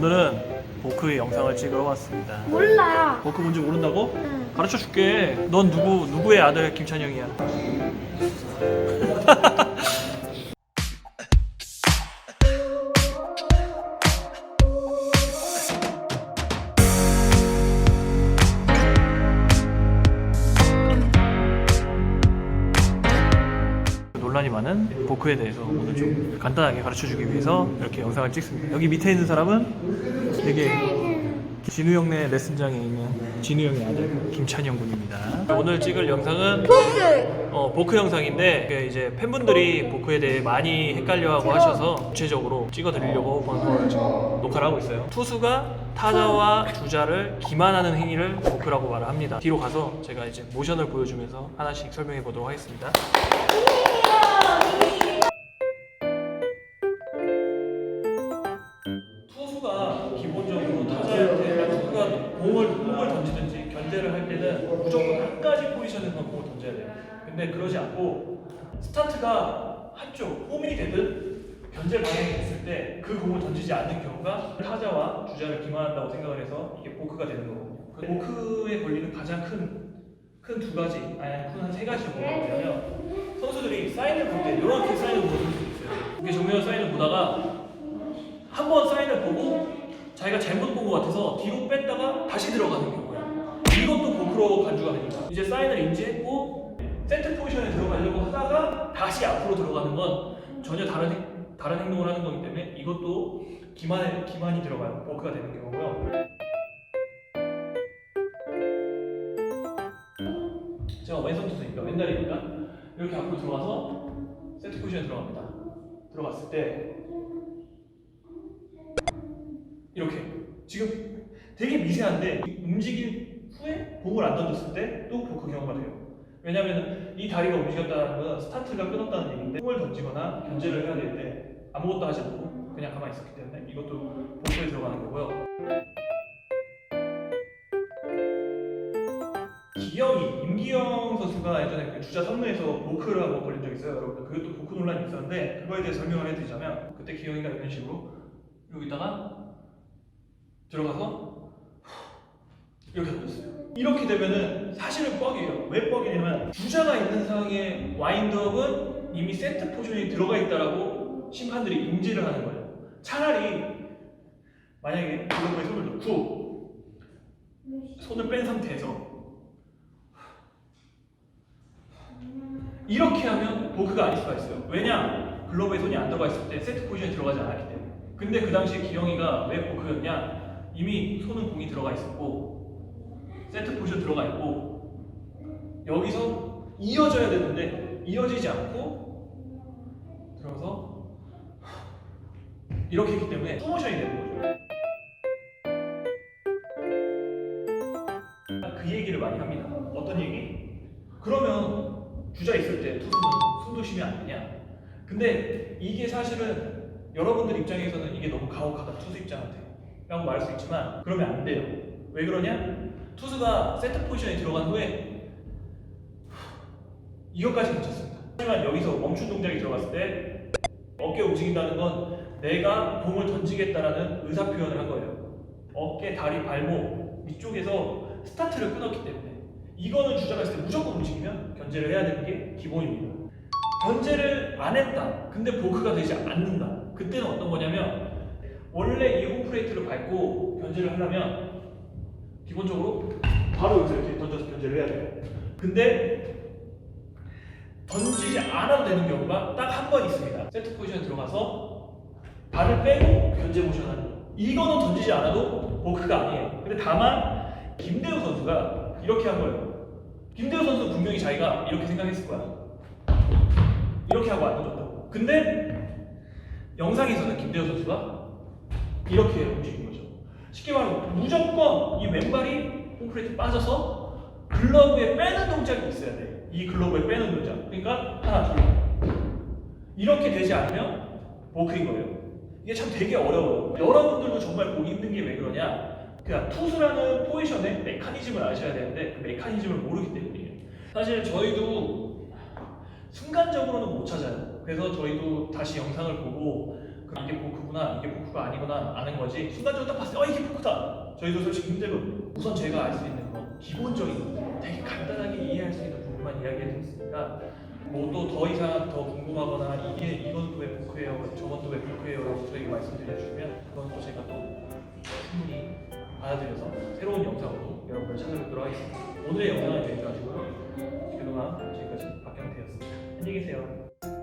오늘은 보크의 영상을 찍으러 왔습니다. 몰라. 보크 뭔지 모른다고? 응. 가르쳐 줄게. 넌 누구 누구의 아들 김찬영이야? 논란이 많은 보크에 대해서 오늘 좀 간단하게 가르쳐 주기 위해서 이렇게 영상을 찍습니다. 여기 밑에 있는 사람은 되게 진우 형네 레슨장에 있는 진우 형의 아들 김찬영 군입니다. 오늘 찍을 영상은 포크. 어, 보크 영상인데 이제 팬분들이 보크에 대해 많이 헷갈려하고 하셔서 구체적으로 찍어드리려고 번 지금 녹화를 하고 있어요. 투수가 타자와 주자를 기만하는 행위를 보크라고 말을 합니다. 뒤로 가서 제가 이제 모션을 보여주면서 하나씩 설명해 보도록 하겠습니다. 견제를 할 때는 무조건 한 가지 포지션에서 공을 던져야 돼요. 근데 그러지 않고 스타트가 한쪽 홈이 되든 견제 방향이 됐을 때 그 공을 던지지 않는 경우가 타자와 주자를 기만한다고 생각을 해서 이게 보크가 되는 거거든요. 그 보크에 걸리는 가장 큰 큰 두 가지 아니 큰한세 가지 정도가 뭐냐면 선수들이 사인을 볼 때 이렇게 사인을 보는 선수도 있어요. 이게 정면 사인을 보다가 한 번 사인을 보고 자기가 잘못 본 것 같아서 뒤로 뺐다가 다시 들어가는 경우야. 이것도 보크로 간주가 됩니다. 이제 사인을 인지했고 세트 포지션에 들어가려고 하다가 다시 앞으로 들어가는 건 전혀 다른 행- 다른 행동을 하는 거기 때문에 이것도 기만에 기만이 들어가요. 보크가 되는 경우고요. 제가 왼손 투수니까 왼다리니까 이렇게 앞으로 들어가서 세트 포지션에 들어갑니다. 들어갔을 때 이렇게 지금 되게 미세한데 후에 공을 안 던졌을 때 또 그 경우가 돼요. 왜냐하면 이 다리가 움직였다는 건 스타트가 끊었다는 얘기인데 공을 던지거나 견제를 해야 될 때 아무것도 하지 않고 그냥 가만히 있었기 때문에 이것도 보크에 들어가는 거고요. 기영이 임기영 선수가 예전에 그 주자 3루에서 보크를 한번 걸린 적 있어요. 여러분 그것도 보크 논란이 있었는데 그거에 대해 설명을 해드리자면 그때 기영이가 이런 식으로 여기다가 들어가서 이렇게 던졌어요. 이렇게 되면은 사실은 뻑이에요. 왜 뻑이냐면 주자가 있는 상황의 와인드업은 이미 세트 포지션이 들어가 있다라고 심판들이 인지를 하는 거예요. 차라리 만약에 글러브에 손을 넣고 손을 뺀 상태에서 이렇게 하면 보크가 아닐 수가 있어요. 왜냐? 글러브에 손이 안 들어가 있을 때 세트 포지션이 들어가지 않았기 때문에. 근데 그 당시에 기영이가 왜 보크였냐? 이미 손은 공이 들어가 있었고 세트 포지션 들어가 있고 여기서 이어져야 되는데 이어지지 않고 들어서 이렇게 했기 때문에 스모션이 되는 거죠. 그 얘기를 많이 합니다. 어떤 얘기? 그러면 주자 있을 때 투수는 숨도 쉬면 안 되냐? 근데 이게 사실은 여러분들 입장에서는 이게 너무 가혹하다 투수 입장한테 라고 말할 수 있지만 그러면 안 돼요. 왜 그러냐? 투수가 세트 포지션에 들어간 후에 이것까지 괜찮습니다. 하지만 여기서 멈춘 동작이 들어갔을 때 어깨 움직인다는 건 내가 공을 던지겠다라는 의사 표현을 한 거예요. 어깨, 다리, 발목 위쪽에서 스타트를 끊었기 때문에 이거는 있을 때 무조건 움직이면 견제를 해야 되는 게 기본입니다. 견제를 안 했다. 근데 보크가 되지 않는다. 그때는 어떤 거냐면 원래 이 홈플레이트를 밟고 견제를 하려면 기본적으로 바로 여기서 이렇게 던져서 견제를 해야 돼요. 근데 던지지 않아도 되는 경우가 딱 한 번 있습니다. 세트 포지션에 들어가서 발을 빼고 견제 모션 하는 거. 이거는 던지지 않아도 보크가 아니에요. 근데 다만 김대우 선수가 이렇게 한 거예요. 김대우 선수는 분명히 자기가 이렇게 생각했을 거야. 이렇게 하고 안 던졌다고. 근데 영상에서는 김대우 선수가 이렇게 움직인 거죠. 쉽게 말하면 무조건 이 왼발이 홈플레이트 빠져서 글러브에 빼는 동작이 있어야 돼. 이 글러브에 빼는 동작. 그러니까 하나, 둘. 이렇게 되지 않으면 보크인 거예요. 이게 참 되게 어려워요. 여러분들도 정말 보기 힘든 게 왜 그러냐? 그냥 투수라는 포지션의 메커니즘을 아셔야 되는데 그 메커니즘을 모르기 때문이에요. 사실 저희도 순간적으로는 못 찾아요. 그래서 저희도 다시 영상을 보고 그 이게 포크구나 이게 포크가 아니구나 아는 거지 순간적으로 딱 봤을 때 어 이게 포크다. 저희도 솔직히 힘들거든요 우선 제가 알 수 있는 건 기본적인 거 되게 간단하게 이해할 수 있는 부분만 이야기해드렸으니까 뭐 또 더 이상 더 궁금하거나 이게 이건 또 왜 포크예요 저건 또 왜 포크예요 라고 저에게 말씀드려주시면 그건 또 제가 또 충분히 받아들여서 새로운 영상으로 여러분을 찾아뵙도록 하겠습니다. 오늘의 영상은 여기까지고요. 그동안 지금까지 박경태였습니다. 안녕히 계세요